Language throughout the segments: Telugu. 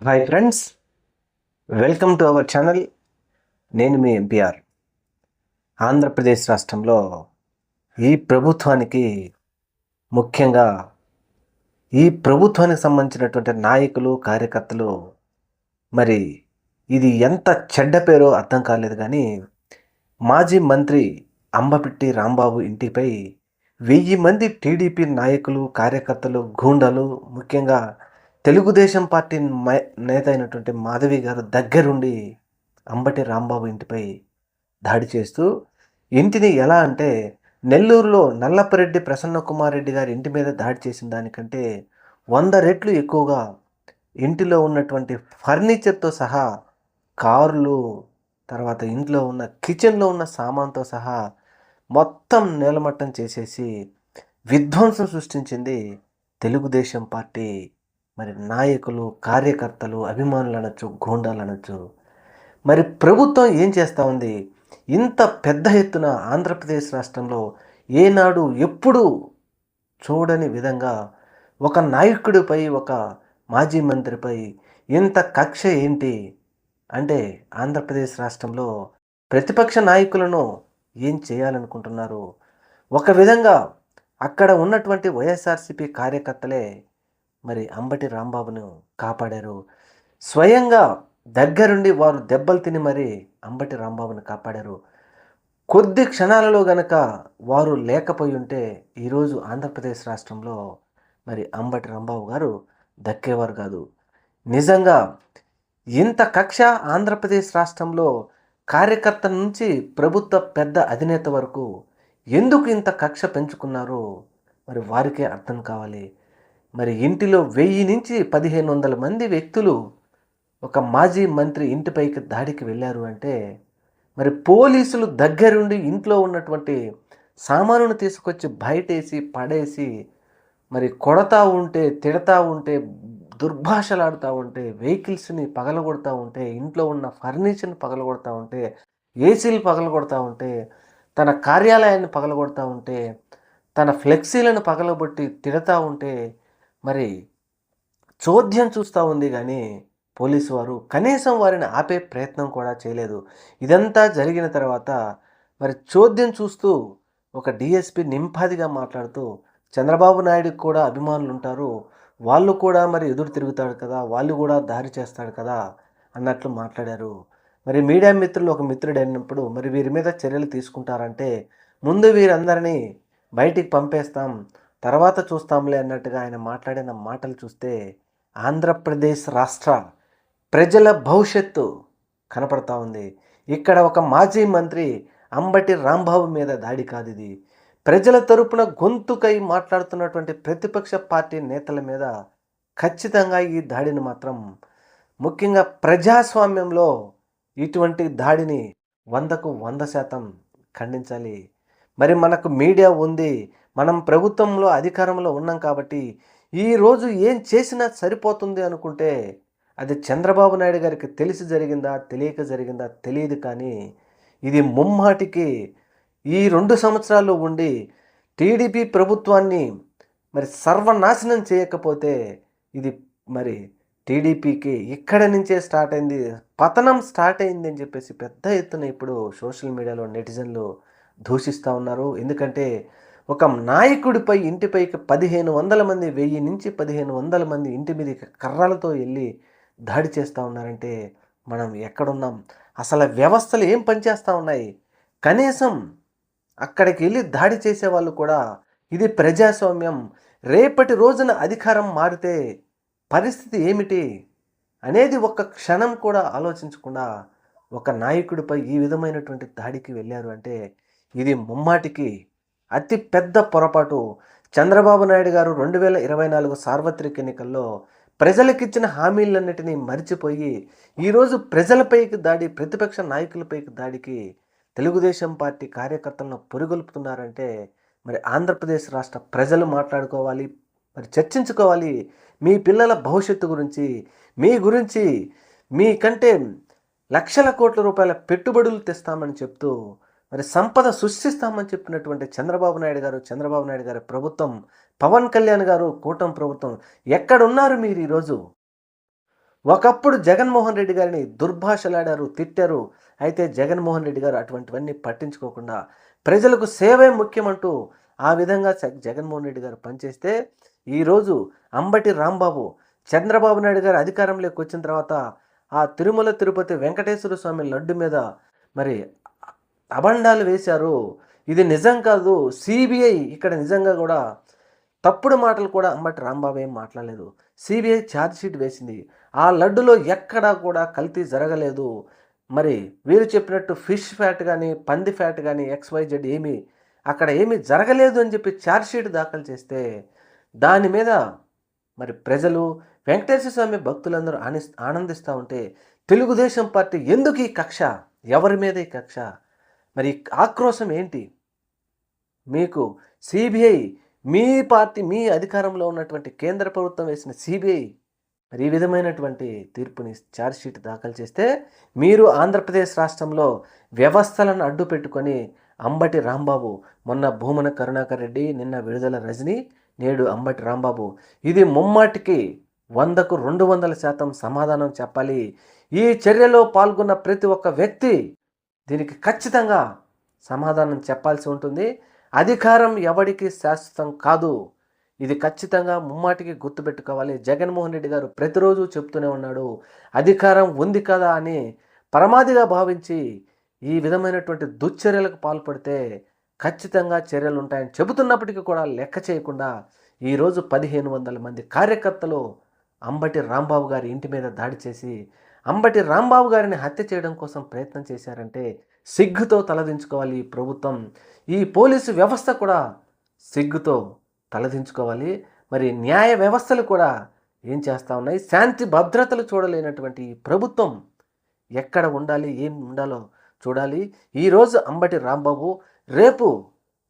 Hi friends welcome to our channel నేను మీ ఎంపీఆర్ ఆంధ్రప్రదేశ్ రాష్ట్రంలో ఈ ప్రభుత్వానికి ముఖ్యంగా ఈ ప్రభుత్వానికి సంబంధించినటువంటి నాయకులు కార్యకర్తలు మరి ఇది ఎంత చెడ్డ పేరో అర్థం కాలేదు కానీ మాజీ మంత్రి అంబపిట్టి రాంబాబు ఇంటిపై వెయ్యి మంది టీడీపీ నాయకులు కార్యకర్తలు గూండాలు ముఖ్యంగా తెలుగుదేశం పార్టీ నేత అయినటువంటి మాధవి గారు దగ్గరుండి అంబటి రాంబాబు ఇంటిపై దాడి చేస్తూ ఇంటిని ఎలా అంటే నెల్లూరులో నల్లపరెడ్డి ప్రసన్న కుమార్ రెడ్డి గారి ఇంటి మీద దాడి చేసిన దానికంటే వంద రెట్లు ఎక్కువగా ఇంటిలో ఉన్నటువంటి ఫర్నిచర్తో సహా కార్లు తర్వాత ఇంట్లో ఉన్న కిచెన్లో ఉన్న సామాన్తో సహా మొత్తం నేలమట్టం చేసేసి విధ్వంసం సృష్టించింది తెలుగుదేశం పార్టీ మరి నాయకులు కార్యకర్తలు అభిమానులు అనొచ్చు గోండాలు అనొచ్చు మరి ప్రభుత్వం ఏం చేస్తూ ఉంది? ఇంత పెద్ద ఎత్తున ఆంధ్రప్రదేశ్ రాష్ట్రంలో ఏనాడు ఎప్పుడు చూడని విధంగా ఒక నాయకుడిపై ఒక మాజీ మంత్రిపై ఇంత కక్ష ఏంటి? అంటే ఆంధ్రప్రదేశ్ రాష్ట్రంలో ప్రతిపక్ష నాయకులను ఏం చేయాలనుకుంటున్నారు? ఒక విధంగా అక్కడ ఉన్నటువంటి వైఎస్ఆర్సీపీ కార్యకర్తలే మరి అంబటి రాంబాబును కాపాడారు. స్వయంగా దగ్గరుండి వారు దెబ్బలు తిని మరి అంబటి రాంబాబును కాపాడారు. కొద్ది క్షణాలలో గనక వారు లేకపోయి ఉంటే ఈరోజు ఆంధ్రప్రదేశ్ రాష్ట్రంలో మరి అంబటి రాంబాబు గారు దక్కేవారు కాదు. నిజంగా ఇంత కక్ష ఆంధ్రప్రదేశ్ రాష్ట్రంలో కార్యకర్త నుంచి ప్రభుత్వ పెద్ద అధినేత వరకు ఎందుకు ఇంత కక్ష పెంచుకున్నారో మరి వారికే అర్థం కావాలి. మరి ఇంటిలో వెయ్యి నుంచి పదిహేను వందల మంది వ్యక్తులు ఒక మాజీ మంత్రి ఇంటిపైకి దాడికి వెళ్ళారు అంటే మరి పోలీసులు దగ్గరుండి ఇంట్లో ఉన్నటువంటి సామానును తీసుకొచ్చి బయటేసి పడేసి మరి కొడతా ఉంటే తిడతా ఉంటే దుర్భాషలాడుతూ ఉంటే వెహికల్స్ని పగలగొడతా ఉంటే ఇంట్లో ఉన్న ఫర్నిచర్ని పగలగొడతా ఉంటే ఏసీలు పగలగొడతా ఉంటే తన కార్యాలయాన్ని పగలగొడతా ఉంటే తన ఫ్లెక్సీలను పగలగొట్టి తిడతా ఉంటే మరి చోద్యం చూస్తూ ఉంది కానీ పోలీసు వారు కనీసం వారిని ఆపే ప్రయత్నం కూడా చేయలేదు. ఇదంతా జరిగిన తర్వాత మరి చోద్యం చూస్తూ ఒక డిఎస్పి నింపాదిగా మాట్లాడుతూ చంద్రబాబు నాయుడుకి కూడా అభిమానులు ఉంటారు వాళ్ళు కూడా మరి ఎదురు తిరుగుతాడు కదా వాళ్ళు కూడా దారి చేస్తాడు కదా అన్నట్లు మాట్లాడారు. మరి మీడియా మిత్రులు ఒక మిత్రుడు అయినప్పుడు మరి వీరి మీద చర్యలు తీసుకుంటారంటే ముందు వీరందరినీ బయటికి పంపేస్తాం తర్వాత చూస్తాంలే అన్నట్టుగా ఆయన మాట్లాడిన మాటలు చూస్తే ఆంధ్రప్రదేశ్ రాష్ట్ర ప్రజల భవిష్యత్తు కనపడతా ఉంది. ఇక్కడ ఒక మాజీ మంత్రి అంబటి రాంబాబు మీద దాడి కాదు ఇది ప్రజల తరపున గొంతుకై మాట్లాడుతున్నటువంటి ప్రతిపక్ష పార్టీ నేతల మీద ఖచ్చితంగా ఈ దాడిని మాత్రం ముఖ్యంగా ప్రజాస్వామ్యంలో ఇటువంటి దాడిని వందకు వంద శాతం ఖండించాలి. మరి మనకు మీడియా ఉంది మనం ప్రభుత్వంలో అధికారంలో ఉన్నాం కాబట్టి ఈరోజు ఏం చేసినా సరిపోతుంది అనుకుంటే అది చంద్రబాబు నాయుడు గారికి తెలిసి జరిగిందా తెలియక జరిగిందా తెలియదు కానీ ఇది ముమ్మాటికి ఈ రెండు సంవత్సరాలు ఉండి టీడీపీ ప్రభుత్వాన్ని మరి సర్వనాశనం చేయకపోతే ఇది మరి టీడీపీకి ఇక్కడ నుంచే స్టార్ట్ అయింది పతనం స్టార్ట్ అయింది అని చెప్పేసి పెద్ద ఎత్తున ఇప్పుడు సోషల్ మీడియాలో నెటిజన్లు దూషిస్తూ ఉన్నారు. ఎందుకంటే ఒక నాయకుడిపై ఇంటిపైకి పదిహేను వందల మంది వెయ్యి నుంచి పదిహేను వందల మంది ఇంటి మీదకి కర్రలతో వెళ్ళి దాడి చేస్తూ ఉన్నారంటే మనం ఎక్కడున్నాం? అసలు వ్యవస్థలు ఏం పనిచేస్తూ ఉన్నాయి? కనీసం అక్కడికి వెళ్ళి దాడి చేసే వాళ్ళు కూడా ఇది ప్రజాస్వామ్యం. రేపటి రోజున అధికారం మారితే పరిస్థితి ఏమిటి అనేది ఒక్క క్షణం కూడా ఆలోచించకుండా ఒక నాయకుడిపై ఈ విధమైనటువంటి దాడికి వెళ్ళారు అంటే ఇది ముమ్మాటికి అతి పెద్ద పొరపాటు. చంద్రబాబు నాయుడు గారు రెండు వేల ఇరవై నాలుగు సార్వత్రిక ఎన్నికల్లో ప్రజలకిచ్చిన హామీలన్నిటినీ మరిచిపోయి ఈరోజు ప్రజలపైకి దాడి ప్రతిపక్ష నాయకులపైకి దాడికి తెలుగుదేశం పార్టీ కార్యకర్తలను పొరుగొల్పుతున్నారంటే మరి ఆంధ్రప్రదేశ్ రాష్ట్ర ప్రజలు మాట్లాడుకోవాలి మరి చర్చించుకోవాలి. మీ పిల్లల భవిష్యత్తు గురించి మీ గురించి మీకంటే లక్షల కోట్ల రూపాయల పెట్టుబడులు తెస్తామని చెప్తూ మరి సంపద సృష్టిస్తామని చెప్పినటువంటి చంద్రబాబు నాయుడు గారు చంద్రబాబు నాయుడు గారి ప్రభుత్వం పవన్ కళ్యాణ్ గారు కూటమి ప్రభుత్వం ఎక్కడున్నారు మీరు ఈరోజు? ఒకప్పుడు జగన్మోహన్ రెడ్డి గారిని దుర్భాషలాడారు తిట్టారు. అయితే జగన్మోహన్ రెడ్డి గారు అటువంటివన్నీ పట్టించుకోకుండా ప్రజలకు సేవే ముఖ్యమంటూ ఆ విధంగా జగన్మోహన్ రెడ్డి గారు పనిచేస్తే ఈరోజు అంబటి రాంబాబు చంద్రబాబు నాయుడు గారు అధికారంలోకి వచ్చిన తర్వాత ఆ తిరుమల తిరుపతి వెంకటేశ్వర స్వామి లడ్డు మీద మరి అబండాలు వేశారు. ఇది నిజం కాదు. సిబిఐ ఇక్కడ నిజంగా కూడా తప్పుడు మాటలు కూడా అంబటి రాంబాబు ఏం మాట్లాడలేదు. సిబిఐ ఛార్జ్షీట్ వేసింది. ఆ లడ్డులో ఎక్కడా కూడా కల్తీ జరగలేదు. మరి వీరు చెప్పినట్టు ఫిష్ ఫ్యాట్ కానీ పంది ఫ్యాట్ కానీ ఎక్స్వైజెడ్ ఏమీ అక్కడ ఏమీ జరగలేదు అని చెప్పి ఛార్జ్షీట్ దాఖలు చేస్తే దాని మీద మరి ప్రజలు వెంకటేశ్వర స్వామి భక్తులందరూ ఆని ఆనందిస్తూ ఉంటే తెలుగుదేశం పార్టీ ఎందుకు ఈ కక్ష? ఎవరి మీద ఈ కక్ష? మరి ఆక్రోశం ఏంటి? మీకు సిబిఐ మీ పార్టీ మీ అధికారంలో ఉన్నటువంటి కేంద్ర ప్రభుత్వం వేసిన సిబిఐ మరి ఈ విధమైనటువంటి తీర్పుని ఛార్జ్షీట్ దాఖలు చేస్తే మీరు ఆంధ్రప్రదేశ్ రాష్ట్రంలో వ్యవస్థలను అడ్డు పెట్టుకొని అంబటి రాంబాబు మొన్న భూమన కరుణాకర్ రెడ్డి నిన్న విడుదల రజని నేడు అంబటి రాంబాబు. ఇది ముమ్మాటికి వందకు రెండు వందల శాతం సమాధానం చెప్పాలి. ఈ చర్యలో పాల్గొన్న ప్రతి ఒక్క వ్యక్తి దీనికి ఖచ్చితంగా సమాధానం చెప్పాల్సి ఉంటుంది. అధికారం ఎవడికి శాశ్వతం కాదు. ఇది ఖచ్చితంగా ముమ్మాటికి గుర్తుపెట్టుకోవాలి. జగన్మోహన్ రెడ్డి గారు ప్రతిరోజు చెప్తూనే ఉన్నాడు. అధికారం ఉంది కదా అని పరమాదిగా భావించి ఈ విధమైనటువంటి దుశ్చర్యలకు పాల్పడితే ఖచ్చితంగా చర్యలు ఉంటాయని చెబుతున్నప్పటికీ కూడా లెక్క చేయకుండా ఈరోజు పదిహేను వందల మంది కార్యకర్తలు అంబటి రాంబాబు గారి ఇంటి మీద దాడి చేసి అంబటి రాంబాబు గారిని హత్య చేయడం కోసం ప్రయత్నం చేశారంటే సిగ్గుతో తలదించుకోవాలి ఈ ప్రభుత్వం. ఈ పోలీసు వ్యవస్థ కూడా సిగ్గుతో తలదించుకోవాలి. మరి న్యాయ వ్యవస్థలు కూడా ఏం చేస్తూ ఉన్నాయి? శాంతి భద్రతలు చూడలేనటువంటి ఈ ప్రభుత్వం ఎక్కడ ఉండాలి? ఏం ఉండాలో చూడాలి. ఈరోజు అంబటి రాంబాబు రేపు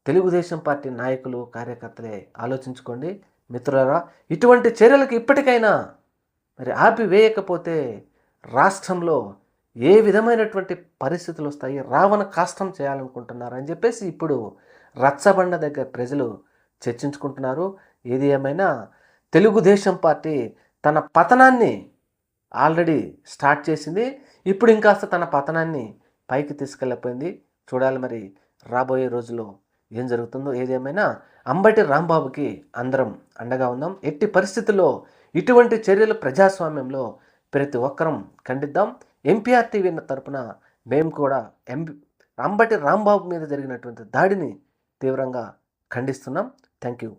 తెలుగుదేశం పార్టీ నాయకులు కార్యకర్తలే ఆలోచించుకోండి. మిత్రులరా ఇటువంటి చర్యలకు ఇప్పటికైనా మరి ఆపివేయకపోతే రాష్ట్రంలో ఏ విధమైనటువంటి పరిస్థితులు వస్తాయి? రావణ కాష్టం చేయాలనుకుంటున్నారు అని చెప్పేసి ఇప్పుడు రచ్చబండ దగ్గర ప్రజలు చర్చించుకుంటున్నారు. ఏది ఏమైనా తెలుగుదేశం పార్టీ తన పతనాన్ని ఆల్రెడీ స్టార్ట్ చేసింది. ఇప్పుడు ఇంకాస్త తన పతనాన్ని పైకి తీసుకెళ్ళిపోయింది. చూడాలి మరి రాబోయే రోజుల్లో ఏం జరుగుతుందో. ఏదేమైనా అంబటి రాంబాబుకి అందరం అండగా ఉందాం. ఎట్టి పరిస్థితుల్లో ఇటువంటి చర్యలు ప్రజాస్వామ్యంలో ప్రతి ఒక్కరం ఖండిద్దాం. ఎంపీఆర్ టీవీ తరపున మేము కూడా ఎంపీ రాంబటి రాంబాబు మీద జరిగినటువంటి దాడిని తీవ్రంగా ఖండిస్తున్నాం. Thank you